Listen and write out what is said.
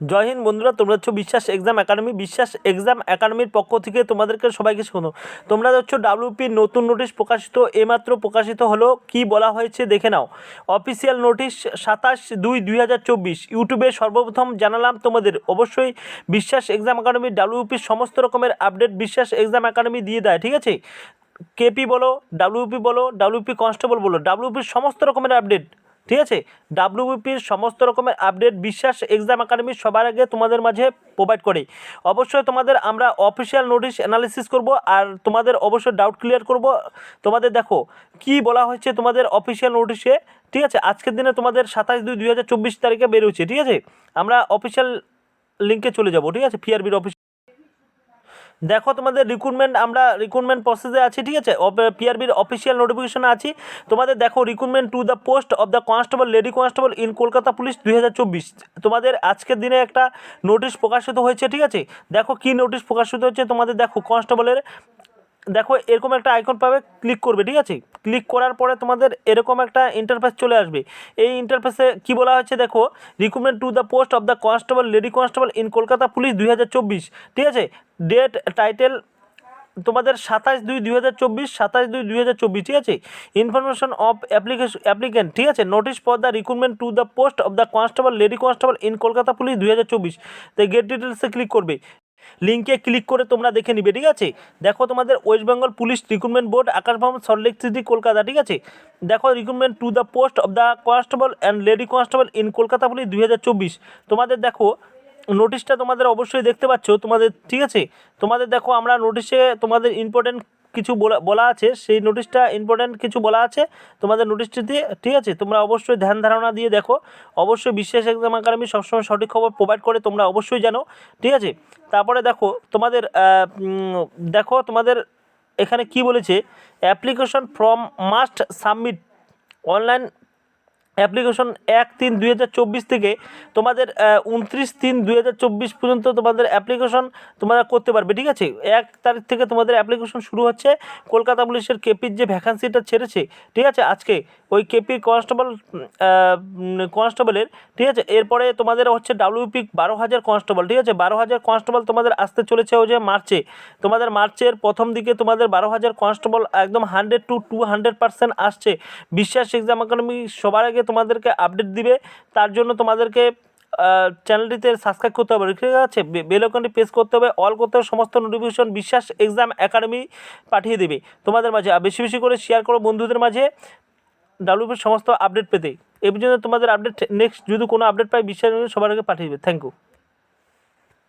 জয় হিন্দ বন্ধুরা, তোমরা হচ্ছে বিশ্বাস এক্সাম একাডেমি। বিশ্বাস এক্সাম একাডেমির পক্ষ থেকে তোমাদেরকে সবাইকে শোনো তোমরা হচ্ছে ডাব্লিউপি নতুন নোটিশ প্রকাশিত এমাত্র প্রকাশিত হলো, কি বলা হয়েছে দেখে নাও। অফিসিয়াল নোটিশ সাতাশ দুই দুই হাজার চব্বিশ, ইউটিউবে সর্বপ্রথম জানালাম তোমাদের। অবশ্যই বিশ্বাস এক্সাম একাডেমি ডাব্লিউপির সমস্ত রকমের আপডেট বিশ্বাস এক্সাম একাডেমি দিয়ে দেয়, ঠিক আছে? কেপি বলো, ডাব্লিউপি বলো, ডাব্লিউপি কনস্টেবল বলো ডাব্লিউপির সমস্ত রকমের আপডেট ঠিক আছে? ডাব্লিউবিপির সমস্ত রকমের আপডেট বিশ্বাস এক্সাম একাডেমি সবার আগে তোমাদের মাঝে প্রোভাইড করে। অবশ্যই তোমাদের আমরা অফিসিয়াল নোটিশ অ্যানালিসিস করব আর তোমাদের অবশ্যই ডাউট ক্লিয়ার করব। তোমাদের দেখো, কি বলা হয়েছে তোমাদের অফিসিয়াল নোটিশে ঠিক আছে? আজকের দিনে তোমাদের সাতাশ দুই দুই হাজার চব্বিশ তারিখে বেরোচ্ছে ঠিক আছে? আমরা অফিসিয়াল লিঙ্কে চলে যাব, ঠিক আছে? পিআরবির অফিস দেখো তোমাদের রিক্রুটমেন্ট আমরা রিক্রুটমেন্ট প্রসেসে আছি, ঠিক আছে? পিআরবির অফিসিয়াল নোটিফিকেশনে আছি। তোমাদের দেখো recruitment to the post of the constable lady constable in Kolkata police দুই হাজার চব্বিশ। তোমাদের আজকের দিনে একটা নোটিশ প্রকাশিত হয়েছে, ঠিক আছে? দেখো কি নোটিশ প্রকাশিত হচ্ছে তোমাদের দেখো কনস্টেবলের দেখো, এরকম একটা আইকন পাবে ক্লিক করবে, ঠিক আছে? ক্লিক করার পরে তোমাদের এরকম একটা ইন্টারফেস চলে আসবে। এই ইন্টারফেসে কি বলা হচ্ছে দেখো recruitment to the post of the constable lady constable in Kolkata police দুই হাজার চব্বিশ, ঠিক আছে? ডেট টাইটেল তোমাদের সাতাশ দুই দুই হাজার চব্বিশ, সাতাশ দুই দুই হাজার চব্বিশ, ঠিক আছে? ইনফরমেশন অফ অ্যাপ্লিকেশন অ্যাপ্লিকেন্ট ঠিক আছে? Notice for the recruitment to the post of the constable lady constable in Kolkata police দুই হাজার চব্বিশ। তো গেট ডিটেলসে ক্লিক করবে। লিঙ্কে ক্লিক করে তোমরা দেখে নিবে, ঠিক আছে? দেখো তোমাদের West Bengal police recruitment board Akash Bhavan Salt Lake city Kolkata ঠিক আছে? দেখো recruitment to the post of the constable and lady constable in Kolkata police দুই হাজার চব্বিশ। তোমাদের দেখো নোটিশটা তোমাদের অবশ্যই দেখতে পাচ্ছ, তোমাদের, ঠিক আছে? তোমাদের দেখো আমরা নোটিশে তোমাদের ইম্পর্টেন্ট কিছু বলা আছে, সেই নোটিশটা ইম্পর্টেন্ট কিছু বলা আছে, তোমাদের নোটিশটি দিয়ে, ঠিক আছে? তোমরা অবশ্যই ধ্যান ধারণা দিয়ে দেখো। অবশ্যই বিশ্বাস এক্সাম একাডেমি সবসময় সঠিক খবর প্রোভাইড করে, তোমরা অবশ্যই জানো, ঠিক আছে? তারপরে দেখো, তোমাদের দেখো, তোমাদের এখানে কি বলেছে? Application form must submit online application এক তিন দুই থেকে তোমাদের উনত্রিশ তিন দুই পর্যন্ত তোমাদের অ্যাপ্লিকেশন তোমরা করতে পারবে, ঠিক আছে? এক তারিখ থেকে তোমাদের অ্যাপ্লিকেশন শুরু হচ্ছে। কলকাতা পুলিশের কেপির যে ভ্যাকান্সিটা ছেড়েছে, ঠিক আছে, আজকে ওই কেপির কনস্টেবল কনস্টেবলের, ঠিক আছে, এরপরে তোমাদের হচ্ছে ডাব্লিউপি বারো হাজার কনস্টেবল, ঠিক আছে? বারো হাজার কনস্টেবল তোমাদের আসতে চলেছে ওই যে মার্চে। তোমাদের মার্চের প্রথম দিকে তোমাদের বারো হাজার কনস্টেবল একদম hundred to two hundred percent আসছে। বিশ্বাস এক্সাম একাডেমি সবার আগে তোমাদেরকে আপডেট দিবে, তার জন্য তোমাদেরকে চ্যানেলটিতে সাবস্ক্রাইব করতে হবে। ঠিক আছে? বেলকনটি প্রেস করতে হবে অল করতে হবে, সমস্ত নোটিফিকেশন বিশ্বাস এক্সাম একাডেমি পাঠিয়ে দেবে তোমাদের মাঝে। বেশি বেশি করে শেয়ার করো বন্ধুদের মাঝে ডাব্লিউপির সমস্ত আপডেট পেতে। এই পর্যন্ত তোমাদের আপডেট নেক্সট যদি কোনো আপডেট পাই, বিশ্বাস সবার আগে পাঠিয়ে দেবে। Thank you